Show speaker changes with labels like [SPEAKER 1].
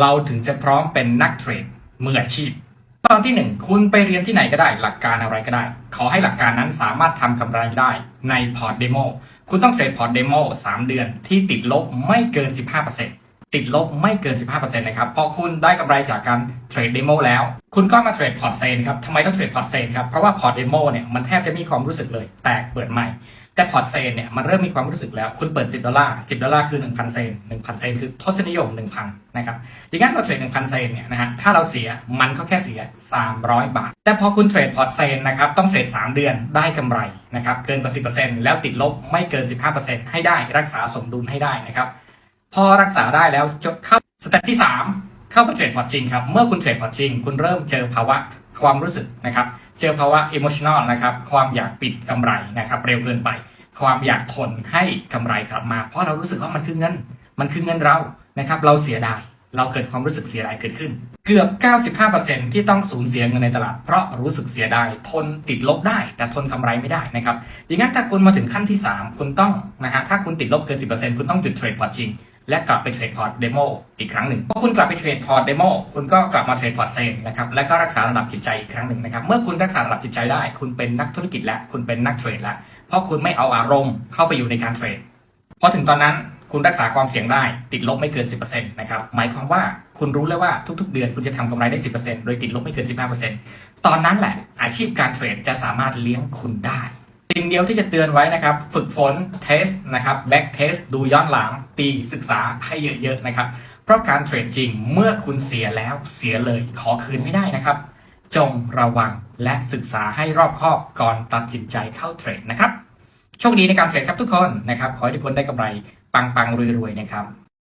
[SPEAKER 1] เราถึงจะพร้อมเป็นนักเทรดมืออาชีพ ตอนที่หนึ่งคุณไปเรียนที่ไหนก็ได้ หลักการอะไรก็ได้ ขอให้หลักการนั้นสามารถทำกำไรได้ในพอร์ตเดโมคุณต้องเทรดพอร์ตเดโม3 เดือนที่ติดลบไม่เกิน 15%ติดลบไม่เกิน 15%นะครับพอคุณได้กำไรจากการเทรดเดโมแล้ว คุณก็มาเทรดพอร์ตเซนครับทำไมต้องเทรดพอร์ตเซนครับ เพราะว่าพอร์ตเดโมเนี่ยมันแทบจะไมมีความรู้สึกเลย แตกเปิดใหม่ แต่พอร์ตเซนเนี่ยมันเริ่มมีความรู้สึกแล้ว คุณเปิด 10 ดอลลาร์ 10 ดอลลาร์คือ 1,000 เซน 1,000 เซนคือทศนิยม 1,000 นะครับดังนั้นเราเทรด 1,000 เซนเนี่ยนะฮะ ถ้าเราเสียมันก็แค่เสีย 300 บาท แต่พอคุณเทรดพอร์ตเซนนะครับ ต้องเทรด 3 เดือนได้กำไรนะครับ เกินกว่า10%แล้วติดลบไม่เกิน 15%ให้ได้รักษาสมดุลให้ได้นะครับ พอรักษาได้แล้วจบเข้าสเต็ปที่ 3 เข้ามาเทรดพอร์ตจริงครับ เมื่อคุณเทรดพอร์ตจริง คุณเริ่มเจอภาวะความรู้สึกนะครับ เจอภาวะ emotional นะครับ ความอยากปิดกำไรนะครับ เร็วเกินไป ความอยากทนให้กำไรกลับมา เพราะเรารู้สึกว่ามันคือเงิน มันคือเงินเรานะครับ เราเสียดาย เราเกิดความรู้สึกเสียดายเกิดขึ้น เกือบ 95%ที่ต้องสูญเสียเงินในตลาด เพราะรู้สึกเสียดาย ทนติดลบได้ แต่ทนกำไรไม่ได้นะครับอย่างนั้นถ้าคุณมาถึงขั้นที่ 3 คุณต้องนะฮะ ถ้าคุณติดลบเกิน 10%คุณต้องหยุดเทรดพอร์ตจริง และกลับไปเทรดพอร์ตเดโมอีกครั้งหนึ่งพอคุณกลับไปเทรดพอร์ตเดโมคุณก็กลับมาเทรดพอร์ตเซนนะครับและก็รักษาระดับจิตใจอีกครั้งหนึ่งนะครับ เมื่อคุณรักษาระดับจิตใจได้ คุณเป็นนักธุรกิจแล้วคุณเป็นนักเทรดแล้วเพราะคุณไม่เอาอารมณ์เข้าไปอยู่ในการเทรดพอถึงตอนนั้นคุณรักษาความเสี่ยงได้ติดลบไม่เกิน 10%นะครับหมายความว่าคุณรู้แล้วว่าทุกๆ เดือนคุณจะทำกำไรได้ 10%โดยติดลบไม่เกิน 15%ตอนนั้นแหละอาชีพการเทรดจะสามารถเลี้ยงคุณได้ สิ่งเดียวที่จะเตือนไว้นะครับ ฝึกฝนเทสนะครับแบ็กเทสดูย้อนหลังปีศึกษาให้เยอะๆนะครับ เพราะการเทรดจริงเมื่อคุณเสียแล้วเสียเลยขอคืนไม่ได้นะครับ จงระวังและศึกษาให้รอบคอบก่อนตัดสินใจเข้าเทรดนะครับโชคดีในการเทรดครับทุกคนนะครับ ขอให้ทุกคนได้กำไรปังๆรวยๆนะครับ